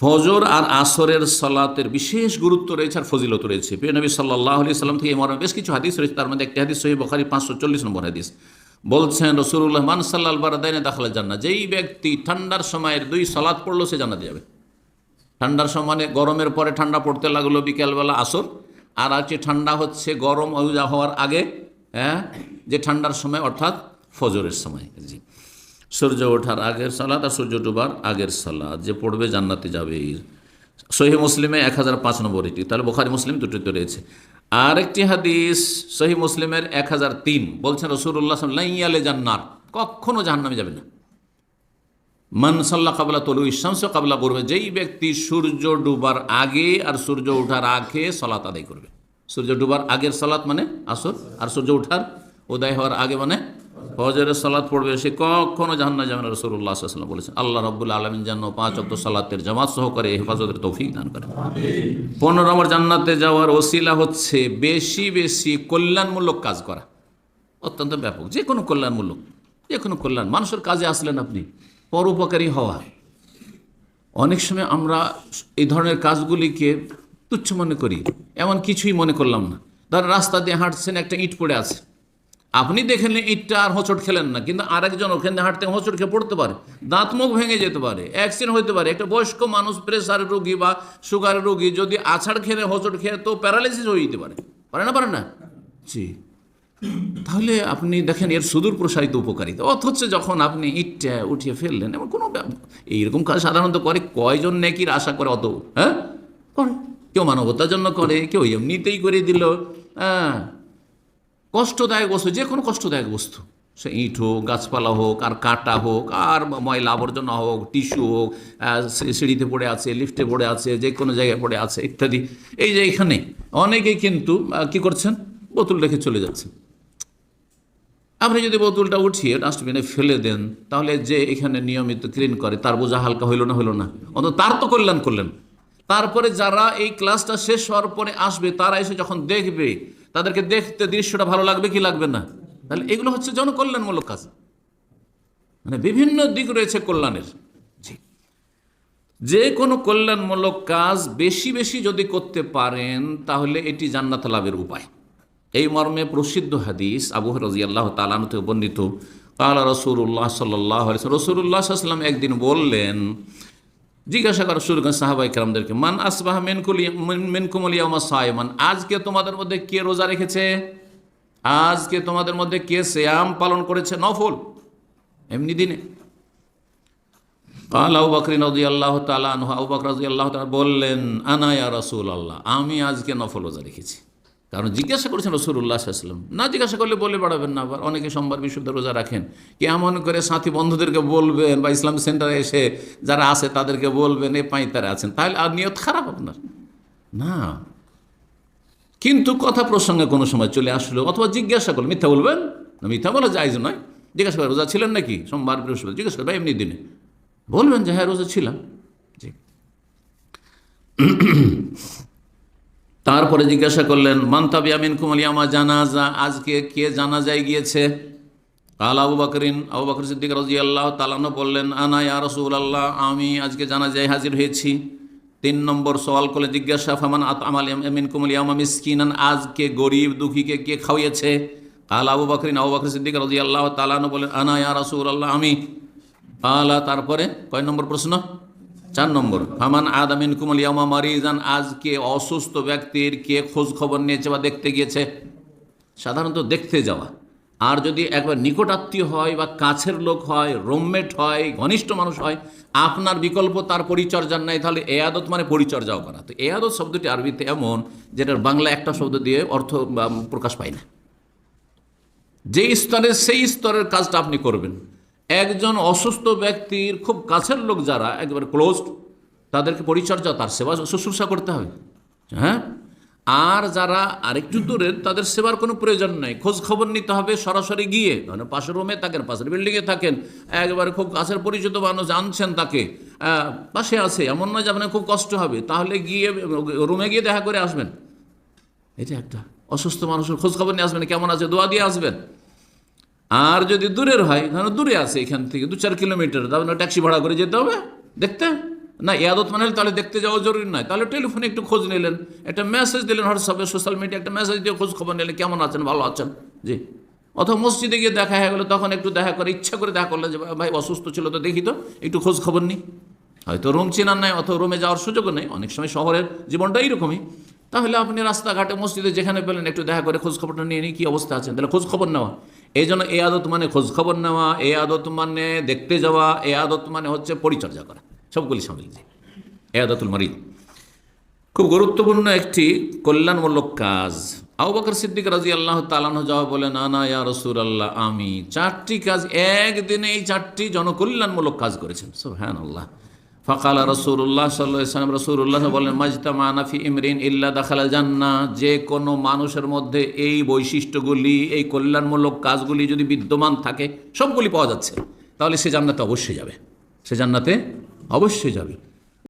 ফজর আর আসরের সলাতের বিশেষ গুরুত্ব রয়েছে আর ফজিলত রয়েছে। প্রিয় নবী সাল্লাহ আলি সাল্লাম থেকে মরমে বেশ কিছু হাদিস রয়েছে। তার মধ্যে একটি হাদিস সহি বখারি পাঁচশো চল্লিশ নম্বর হাদিস। বলছেন রসুল্লাহ মান সাল্লাহ বারাদাইনে দাখলে জান্না যেই ব্যক্তি ঠান্ডার সময়ের দুই সলাৎ পড়ল, সে জান্নাতে যাবে। ঠান্ডার সময় গরমের পরে ঠান্ডা পড়তে লাগল বিকেলবেলা আসর, আর আছে ঠান্ডা হচ্ছে গরম হওয়ার আগে হ্যাঁ যে ঠান্ডার সময়, অর্থাৎ ফজরের সময়। জি। সূর্য ওঠার আগের সালাদ আর সূর্য ডুবার আগের সালাদ যে পড়বে জান্নাতে যাবে। সহি মুসলিমে এক হাজার পাঁচ নম্বর এটি। তাহলে বোখারি, মুসলিম দুটিতে রয়েছে। আর একটি হাদিস সহি মুসলিমের এক হাজার তিন। বলছেন রসুল্লাহ লাইয়ালে জান্নার কখনো জাহান্নামে যাবে না। মানসাল্লাহ কাবলা তলু ইসামস কাবলা করবে যেই ব্যক্তি সূর্য ডুবার আগে আর সূর্য ওঠার আগে সলাত আদায় করবে। সূর্য ডুবার আগের সালাত মানে আসর, আর সূর্য ওঠার, উদয় হওয়ার আগে মানে ফজরের সালাত পড়বে, সে কখনো জাহান্না যাবে না রসুল্লাহ সাল্লাম বলেছেন। আল্লাহ রব্বুল আলমিন যেন পাঁচ অক্ট সালাতের জামাত সহকারে হেফাজতের তৌফিক দান করে পনেরো নম্বর জান্নাতে যাওয়ার ওসিলা হচ্ছে বেশি বেশি কল্যাণমূলক কাজ করা। অত্যন্ত ব্যাপক, যে কোনো কল্যাণমূলক, যে কোনো কল্যাণ। মানুষের কাজে আসলেন আপনি, পরোপকারী হওয়া। অনেক সময় আমরা এই ধরনের কাজগুলিকে তুচ্ছ মনে করি, এমন কিছুই মনে করলাম না। ধর রাস্তা দিয়ে হাঁটছেন, একটা ইট পড়ে আছে। আপনি দেখেন ইটটা আর হোঁচট খেলেন না, কিন্তু আরেকজন ওখানে হাঁটতে হোঁচট খেয়ে পড়তে পারে, দাঁত মুখ ভেঙে যেতে পারে অ্যাক্সিডেন্ট হতে পারে, একটা বয়স্ক মানুষ প্রেসারের রোগী বা সুগারের রোগী যদি আছাড় খেলে হোঁচট খেয়ে, তো প্যারালাইসিস হয়ে যেতে পারে পারে না পারে না? জি। তাহলে আপনি দেখেন, এর সুদূর প্রসারিত উপকারিতা, অথচ যখন আপনি ইটটা উঠিয়ে ফেললেন, এমন কোনো এইরকম কাজ সাধারণত করে কয়জন নেকির আশা করে অত? হ্যাঁ? করে। কেউ মানবতার জন্য করে, কেউ এমনিতেই করে দিল হ্যাঁ? কষ্টদায়ক বস্তু, যে কোনো কষ্টদায়ক বস্তু। সে ইট হোক, গাছপালা হোক, আর কাটা হোক, আর ময়লা আবর্জনা হোক, টিস্যু হোক সিঁড়িতে পড়ে আছে, লিফটে পড়ে আছে, যে কোনো জায়গায় পড়ে আছে, ইত্যাদি। এই যে এখানে অনেকেই কিন্তু কি করছেন? বোতল রেখে চলে যাচ্ছেন। আপনি যদি বোতলটা উঠিয়ে ডাস্টবিনে ফেলে দেন, তাহলে যে এখানে নিয়মিত ক্লিন করে, তার বোঝা হালকা হইল না হইল না? অন্তত তার তো কল্যাণ করলেন। তারপরে যারা এই ক্লাসটা শেষ হওয়ার পরে আসবে, তারা এসে যখন দেখবে তাদেরকে দেখতে দৃশ্যটা ভালো লাগবে কি লাগবে না? তাহলে এগুলো হচ্ছে জনকল্যাণমূলক কাজ। মানে বিভিন্ন দিক রয়েছে কল্যাণের। যে কোনো কল্যাণমূলক কাজ বেশি বেশি যদি করতে পারেন, তাহলে এটি জান্নাত লাভের উপায়। এই মর্মে প্রসিদ্ধ হাদিস আবু রাজি আল্লাহ তালান থেকে বর্ণিত, কালা রসুল্লাহ সাল্লাহ রসুল্লাহ সাল্লাম একদিন বললেন জিজ্ঞাসা করা শুরু করেন সাহাবাই কালামদেরকে মান আসবাহ মেনকুলি মেনকুমলিয়ামা সায়মান? আজকে তোমাদের মধ্যে কে রোজা রেখেছে? আজকে তোমাদের মধ্যে কে শ্যাম পালন করেছে? নফল, এমনি দিনে। বকরিন রাজি আল্লাহ তালা আবু বকর রাজি আল্লাহ বললেন আনায়া রসুল আল্লাহ আমি আজকে নফল রোজা রেখেছি। কারণ জিজ্ঞাসা করেছেন রসুল্লাহ আসলাম না জিজ্ঞাসা করলে বলে বাড়াবেন না, আবার অনেকে সোমবার বিশুদ্ধ রোজা রাখেন। কেমন করে সাথী বন্ধুদেরকে বলবেন বা ইসলাম সেন্টারে এসে যারা আছে তাদেরকে বলবেন, এ পাঁইতারে আছেন। তাহলে আর নিয়ত খারাপ আপনার। না। কিন্তু কথা প্রসঙ্গে কোনো সময় চলে আসলো অথবা জিজ্ঞাসা করল, মিথ্যা বলবেন? না, মিথ্যা বলা যায় নয়। জিজ্ঞাসা করে, রোজা ছিলেন নাকি? সোমবার বৃহস্পতি জিজ্ঞাসা করবে এমনি দিনে? বলবেন যে হ্যাঁ রোজা ছিলাম। জি। তারপরে জিজ্ঞাসা করলেন মান্তাবি আমিন কুমালিয়ামা জানাজা? আজকে কে জানাজায় গিয়েছে? আল আবু বাকরিন, আবু বকর সিদ্দিক রাজি আল্লাহ তালানো বললেন, আনা ইয়া রসুল আল্লাহ আমি আজকে জানাজায় হাজির হয়েছি। তিন নম্বর সওয়াল করলে জিজ্ঞাসা, ফামান আত আমাল আমিন কুমালিয়ামা মিসকিনান? আজকে গরিব দুঃখীকে কে খাওয়িয়েছে? আল আবু বাকরিন, আবু বকর সিদ্দিক রাজি আল্লাহ তালানো বলেন আনা ইয়া রসুল আল্লাহ আমি? আলা তারপরে কয় নম্বর প্রশ্ন? চার নম্বর, ফামান আদামিন কুমল ইয়ামা মারিজান আজকে অসুস্থ ব্যক্তির কে খোঁজ খবর নিয়েছে বা দেখতে গিয়েছে? সাধারণত দেখতে যাওয়া। আর যদি একবার নিকট আত্মীয় হয় বা কাছের লোক হয় রোমমেট হয়, ঘনিষ্ঠ মানুষ হয়, আপনার বিকল্প তার পরিচর্যার নাই, তাহলে এ আদত মানে পরিচর্যাও করা। তো এ আদত শব্দটি আরবিতে এমন, যেটার বাংলা একটা শব্দ দিয়ে অর্থ প্রকাশ পায় না। যে স্তরে, সেই স্তরের কাজটা আপনি করবেন। একজন অসুস্থ ব্যক্তির খুব কাছের লোক যারা, একবার ক্লোজড তাদেরকে পরিচর্যা, তার সেবা শুশ্রূষা করতে হবে। হ্যাঁ? আর যারা আরেকটু দূরের, তাদের সেবার কোনো প্রয়োজন নেই। খোঁজ খবর নিতে হবে সরাসরি গিয়ে। মানে পাশের রুমে থাকেন, পাশের বিল্ডিংয়ে থাকেন, একবারে খুব কাছের পরিচিত মানুষ জানছেন তাকে পাশে আছে, এমন নয় যে আপনার খুব কষ্ট হবে। তাহলে গিয়ে রুমে গিয়ে দেখা করে আসবেন। এটা একটা অসুস্থ মানুষের খোঁজ খবর নিয়ে আসবেন, কেমন আছে? দোয়া দিয়ে আসবেন। আর যদি দূরের হয়, ধরো দূরে আছে এখান থেকে, দু চার কিলোমিটার, তাহলে ট্যাক্সি ভাড়া করে যেতে হবে? দেখতে? না, ইয়াদত মানে তাহলে দেখতে যাওয়া জরুরি নয়। তাহলে টেলিফোনে একটু খোঁজ নিলেন, একটা মেসেজ দিলেন হোয়াটসঅ্যাপে সোশ্যাল মিডিয়া একটা মেসেজ দিয়ে খোঁজ খবর নিলেন, কেমন আছেন, ভালো আছেন? জি। অথবা মসজিদে গিয়ে দেখা হয়ে গেলো, তখন একটু দেখা করে, ইচ্ছা করে দেখা করলেন যে, ভাই, অসুস্থ ছিল তো দেখি তো, একটু খোঁজ খবর নিই। হয়তো রুম চেনার নাই, অথবা রুমে যাওয়ার সুযোগও নেই। অনেক সময় শহরের জীবনটা এইরকমই। তাহলে আপনি রাস্তাঘাটে, মসজিদে যেখানে পেলেন, একটু দেখা করে খোঁজ খবরটা নিয়ে নিই, কী অবস্থা আছেন তাহলে খোঁজ খবর নেওয়া। এই জন্য এ আদত মানে খোঁজ খবর নেওয়া, এ আদত মানে দেখতে যাওয়া, এ আদত মানে হচ্ছে পরিচর্যা করা। সবগুলি সামিল জি। এ আদতুল মারিদ। খুব গুরুত্বপূর্ণ একটি কল্যাণমূলক কাজ। আবু সিদ্দিক রাজি আল্লাহ তালাহ জবাব বলে, না না, ইয়া রসুল আল্লাহ আমি চারটি কাজ, একদিনে এই চারটি জনকল্যাণমূলক কাজ করেছেন। সব হ্যাঁ আল্লাহ ফকালা রসুল্লাহ সাল্লাম রসুল্লাহ বলেন মাজতা মানাফি ইমরিন ইল্লা দাখালা জান্না যে কোনো মানুষের মধ্যে এই বৈশিষ্ট্যগুলি, এই কল্যাণমূলক কাজগুলি যদি বিদ্যমান থাকে, সবগুলি পাওয়া যাচ্ছে। তাহলে সে জান্নাতে অবশ্যই যাবে। সে জান্নাতে অবশ্যই যাবে।